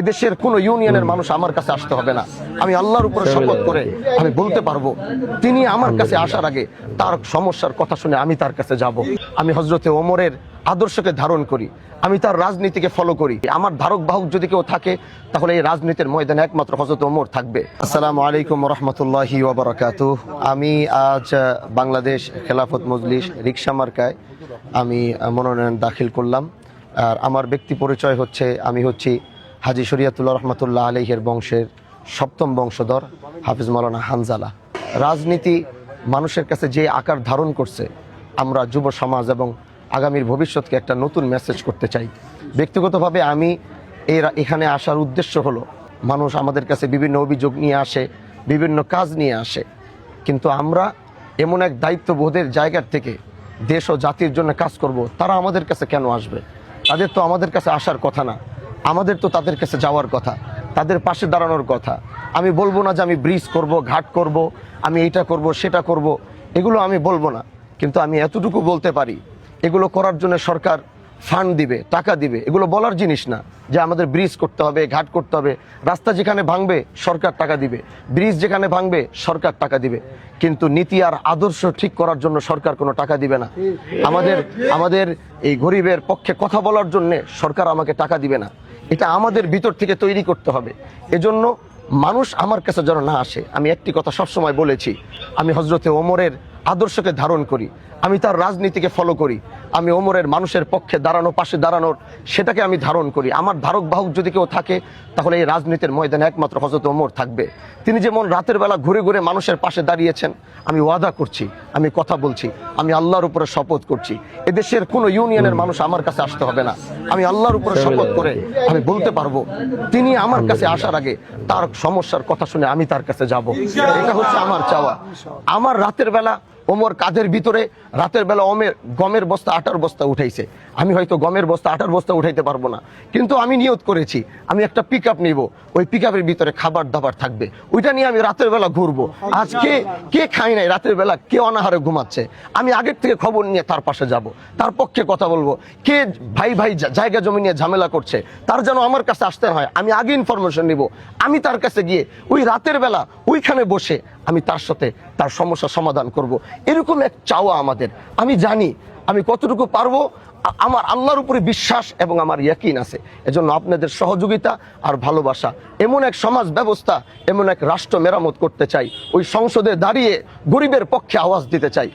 এদেশের কোন ইউনিয়নের মানুষ আমার কাছে আসতে হবে না। আমি আল্লাহর উপরে শপথ করে আমি বলতে পারব তিনি আমার কাছে আসার আগে তার সমস্যার কথা শুনে আমি তার কাছে যাব। আমি হজরতে ওমরের আদর্শকে ধারণ করি আমি তার রাজনীতিকে ফলো করি। আমার ধারক বাহক যদি কেউ থাকে তাহলে এই রাজনীতির ময়দানে একমাত্র হজরত ওমর থাকবে। আসসালামু আলাইকুম রহমতুল্লাহি ওবরাকাতু আমি আজ বাংলাদেশ খেলাফত মজলিস রিক্সা মার্কায় আমি মনোনয়ন দাখিল করলাম। আর আমার ব্যক্তি পরিচয় হচ্ছে আমি হচ্ছি হাজি শরিয়াতুল্লাহ রহমতুল্লাহ আলহের বংশের সপ্তম বংশধর হাফিজ মৌলানা হানজালা। রাজনীতি মানুষের কাছে যে আকার ধারণ করছে, আমরা যুব সমাজ এবং আগামীর ভবিষ্যৎকে একটা নতুন মেসেজ করতে চাই। ব্যক্তিগতভাবে আমি এর এখানে আসার উদ্দেশ্য হলো, মানুষ আমাদের কাছে বিভিন্ন অভিযোগ নিয়ে আসে, বিভিন্ন কাজ নিয়ে আসে। কিন্তু আমরা এমন এক দায়িত্ববোধের জায়গার থেকে দেশ ও জাতির জন্য কাজ করব, তারা আমাদের কাছে কেন আসবে? তাদের তো আমাদের কাছে আসার কথা না। আমাদের তো তাদের কাছে যাওয়ার কথা, তাদের পাশে দাঁড়ানোর কথা। আমি বলব না যে আমি ব্রিজ করব, ঘাট করব, আমি এইটা করব, সেটা করব, এগুলো আমি বলব না। কিন্তু আমি এতটুকু বলতে পারি, এগুলো করার জন্য সরকার ফান্ড দিবে, টাকা দিবে, এগুলো বলার জিনিস না যে আমাদের ব্রিজ করতে হবে, ঘাট করতে হবে। রাস্তা যেখানে ভাঙবে, সরকার টাকা দিবে। ব্রিজ যেখানে ভাঙবে, সরকার টাকা দিবে। কিন্তু নীতি আর আদর্শ ঠিক করার জন্য সরকার কোনো টাকা দিবে না। আমাদের আমাদের এই গরিবের পক্ষে কথা বলার জন্য সরকার আমাকে টাকা দিবে না। এটা আমাদের ভিতর থেকে তৈরি করতে হবে। এজন্য মানুষ আমার কাছে যেন না আসে, আমি একটি কথা সবসময় বলেছি, আমি হজরতে ওমরের আদর্শকে ধারণ করি, আমি তার রাজনীতিকে ফলো করি। আমি ওমরের মানুষের পক্ষে দাঁড়ানো পাশে দাঁড়ানোর সেটাকে আমি ধারণ করি। আমার ধারক বাহক যদি কেউ থাকে তাহলে এই রাজনীতির ময়দানে একমাত্র হজরত ওমর থাকবে। তিনি যেমন রাতের বেলা ঘুরে ঘুরে মানুষের পাশে দাঁড়িয়েছেন আমি ওয়াদা করছি আমি কথা বলছি আমি আল্লাহর উপরে শপথ করছি। এদেশের কোনো ইউনিয়নের মানুষ আমার কাছে আসতে হবে না। আমি আল্লাহর উপরে শপথ করে আমি বলতে পারব তিনি আমার কাছে আসার আগে তার সমস্যার কথা শুনে আমি তার কাছে যাব। এটা হচ্ছে আমার চাওয়া। আমার রাতের বেলা ওমর কাঁধের ভিতরে রাতের বেলা ওমের গমের বস্তা, আটার বস্তা উঠাইছে। আমি হয়তো গমের বস্তা, আটার বস্তা উঠাইতে পারব না। কিন্তু আমি নিয়ত করেছি, আমি একটা পিক আপ নিব। ওই পিক আপের ভিতরে খাবার দাবার থাকবে। ওইটা নিয়ে আমি রাতের বেলা ঘুরবো। আজকে কে খাই নাই রাতের বেলা? কে অনাহারে ঘুমাচ্ছে? আমি আগের থেকে খবর নিয়ে তার পাশে যাব। তার পক্ষে কথা বলব। কে ভাই ভাই জায়গা জমি নিয়ে ঝামেলা করছে? তার যেন আমার কাছে আসতে হয়, আমি আগে ইনফরমেশন নিব। আমি তার কাছে গিয়ে ওই রাতের বেলা ওইখানে বসে আমি তার সাথে তার সমস্যা সমাধান করব। এরকম এক চাওয়া আমাদের। আমি জানি, আমি কতটুকু পারব আমার আল্লাহর উপরে বিশ্বাস এবং আমার ইয়াকিন আছে। এজন্য আপনাদের সহযোগিতা আর ভালোবাসা, এমন এক সমাজ ব্যবস্থা, এমন এক রাষ্ট্র মেরামত করতে চাই। ওই সংসদে দাঁড়িয়ে গরিবের পক্ষে আওয়াজ দিতে চাই।